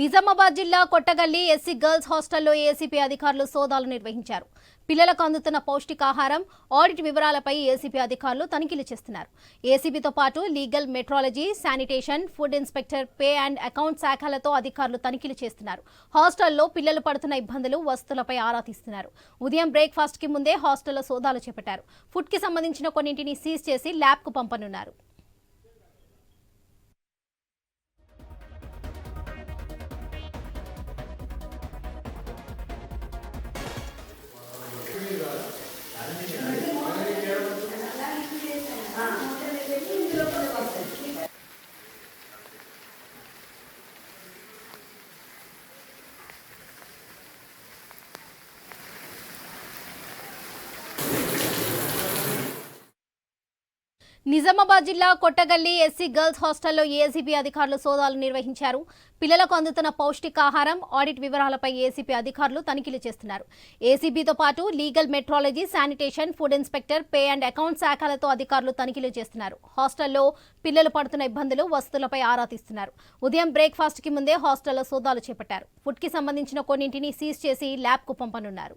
నిజామాబాద్ జిల్లా Kottagalli SC girls హాస్టల్లో ACP అధికారులు సోదాలు నిర్వహించారు. పిల్లలకు అందుతున్న పౌష్టికాహారం ఆడిట్ వివరాలపై ఏసీపీ అధికారులు తనిఖీలు చేస్తున్నారు. ఏసీబీతో పాటు legal metrology sanitation food inspector pay and account శాఖలతో అధికారులు తనిఖీలు చేస్తున్నారు. హాస్టల్లో పిల్లలు పడుతున్న ఇబ్బందులు వస్తువులపై ఆరా తీస్తున్నారు. ఉదయం బ్రేక్ఫాస్ట్కి ముందే హాస్టల్లో సోదాలు చేపట్టారు. ఫుడ్కి సంబంధించిన కొన్నింటిని సీజ్ చేసి ల్యాబ్కు పంపనున్నారు. నిజామాబాద్ జిల్లా కొట్టగల్లి ఎస్సీ గర్ల్స్ హాస్టల్లో ఏసీబీ అధికారులు సోదాలు నిర్వహించారు. పిల్లలకు అందుతున్న పౌష్టికాహారం ఆడిట్ వివరాలపై ఏసీపీ అధికారులు తనిఖీలు చేస్తున్నారు. ఏసీబీతో పాటు legal metrology sanitation food inspector pay and account శాఖలతో అధికారులు తనిఖీలు చేస్తున్నారు. హాస్టల్లో పిల్లలు పడుతున్న ఇబ్బందులు వసతులపై ఆరా తీస్తున్నారు. ఉదయం బ్రేక్ఫాస్ట్కి ముందే హాస్టల్లో సోదాలు చేపట్టారు. ఫుడ్కి సంబంధించిన కొన్నింటిని సీజ్ చేసి ల్యాబ్కు పంపనున్నారు.